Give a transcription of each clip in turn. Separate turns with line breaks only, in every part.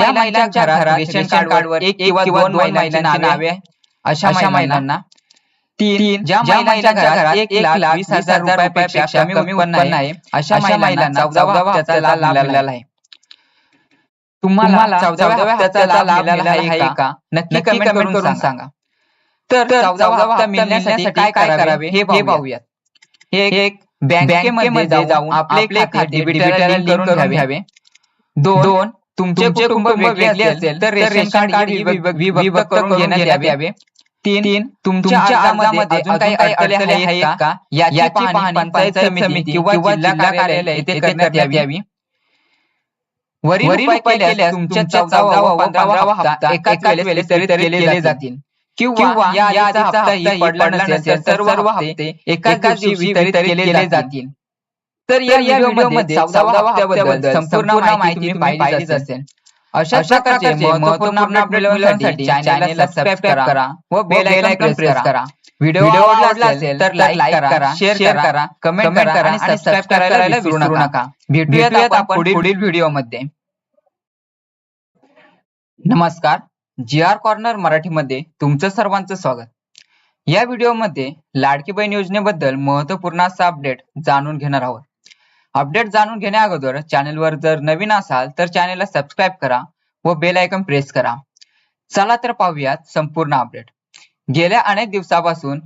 ज्या महिलांच्या घरात रेशन कार्डवर एक किंवा दोन महिलांची नावे अशा महिलांना तीन ज्या महिलांच्या घरात एक लाख वीस हजार रुपयापेक्षा कमी उत्पन्न आहे अशा महिलांना चौदावा हप्त्याचा लाभ मिळाला आहे. तुम्हाला चौदाव्या हप्त्याचा लाभ मिळाला आहे का? नक्की कमेंट करून सांगा. तर चौदावा हप्ता मिळण्यासाठी काय करावे? हे पाहूयात. हे एक बँकेमध्ये जाऊन आपले खाते डिजिटल लिंक करून घ्यावे. दोन तुमचे कुटुंब वेगळे असेल तर रेशन कार्ड विभक्त करून घेण्यात यावे. तीन तुमच्या अर्जामध्ये अजून काही अडचणी आहेत का? याची पाहणी पंचायत समिती किंवा जिल्हा कार्यालय येथे करण्यात यावी. वरील उपाय केल्यास तुमच्या चौदावा व पंधरावा हप्ता एकाच वेळेस केले जातील. किंवा या आधीचा हप्ता पडला नसेल तर सर्व हप्ते एकाच दिवशी वितरित केले जातील. तर या व्हिडिओमध्ये चौदावा हप्त्याबद्दल संपूर्ण माहिती तुम्ही पाहिलीच असेल. अशा प्रकारचे महत्त्वपूर्ण अपडेट मिळवण्यासाठी चॅनलला सबस्क्राईब करा व बेल आयकॉन प्रेस करा. व्हिडिओ आवडला असेल तर लाईक करा शेअर करा कमेंट करा आणि सबस्क्राईब करायला विसरू नका. भेटूयात आपण पुढील व्हिडिओमध्ये. नमस्कार. जी आर कॉर्नर मराठीमध्ये तुमचं सर्वांचं स्वागत. या व्हिडिओमध्ये लाडकी बहीण योजनेबद्दल महत्त्वपूर्ण असा अपडेट जाणून घेणार आहोत. अपडेट जाणून घेण्या अगोदर चॅनेलवर जर नवीन असाल तर चॅनेलला सबस्क्राईब करा व बेल आयकॉन प्रेस करा. चला तर पाहूयात संपूर्ण अपडेट. गेल्या अनेक दिवसापासून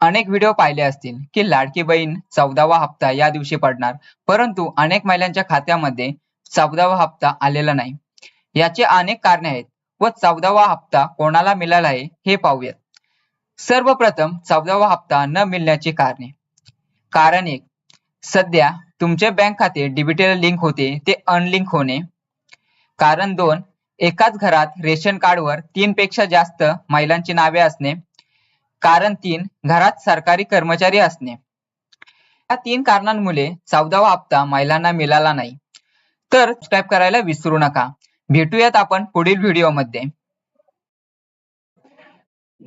अनेक व्हिडिओ पाहिले असतील की लाडकी बहीण चौदावा हप्ता या दिवशी पडणार परंतु अनेक महिलांच्या खात्यामध्ये चौदावा हप्ता आलेला नाही. याचे अनेक कारणे आहेत व चौदावा हप्ता कोणाला मिळाला आहे हे पाहूयात. सर्वप्रथम चौदावा हप्ता न मिळण्याची कारणे. कारण एक सध्या तुमचे बँक खाते डिजिटल लिंक होते ते अनलिंक होणे. कारण दोन एकाच घरात रेशन कार्डवर तीन पेक्षा जास्त महिलांची नावे असणे. कारण तीन घरात सरकारी कर्मचारी असणे. या तीन कारणांमुळे चौदावा हप्ता महिलांना मिळाला नाही. तर सबस्क्राईब करायला विसरू नका. भेटूयात आपण पुढील व्हिडिओमध्ये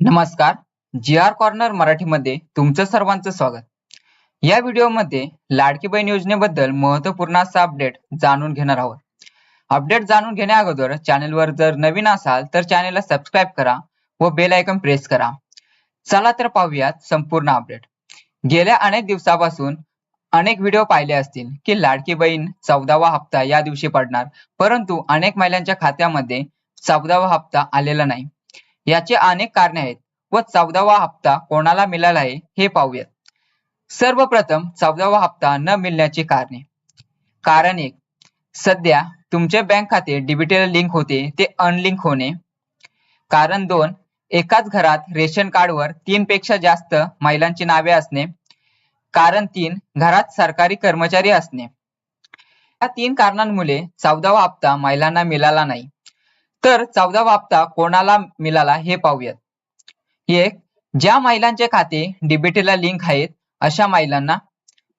नमस्कार. जी आर कॉर्नर मराठीमध्ये तुमचं सर्वांचं स्वागत. या व्हिडिओमध्ये लाडकी बहीण योजनेबद्दल महत्त्वपूर्ण असा अपडेट जाणून घेणार आहोत. अपडेट जाणून घेण्या अगोदर जर नवीन असाल तर चॅनेलला सबस्क्राईब करा व बेल आयकॉन प्रेस करा. चला तर पाहूयात संपूर्ण अपडेट गेल्या अनेक दिवसापासून अनेक व्हिडिओ पाहिले असतील की लाडकी बहीण चौदावा हप्ता या दिवशी पडणार परंतु अनेक महिलांच्या खात्यामध्ये चौदावा हप्ता आलेला नाही. याचे अनेक कारणे आहेत व चौदावा हप्ता कोणाला मिळाला आहे हे पाहूयात. सर्वप्रथम चौदावा हप्ता न मिळण्याची कारणे. कारण एक सध्या तुमचे बँक खाते डिजिटल लिंक होते ते अनलिंक होणे. कारण दोन एकाच घरात रेशन कार्डवर तीन पेक्षा जास्त महिलांची नावे असणे. कारण तीन घरात सरकारी कर्मचारी असणे. या तीन कारणांमुळे चौदावा हप्ता महिलांना मिळाला नाही. तर चौदावा हप्ता कोणाला मिळाला हे पाहूयात. एक ज्या महिलांचे खाते डिजिटल लिंक आहेत अशा महिलांना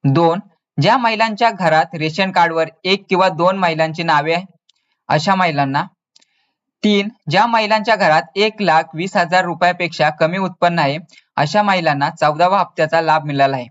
दोन ज्या महिलांच्या घरात रेशन कार्डवर एक किंवा दोन महिलांची नावे आहे अशा महिलांना तीन ज्या महिलांच्या घरात एक लाख वीस हजार रुपयापेक्षा कमी उत्पन्न आहे अशा महिलांना चौदावा हप्त्याचा लाभ मिळाला आहे.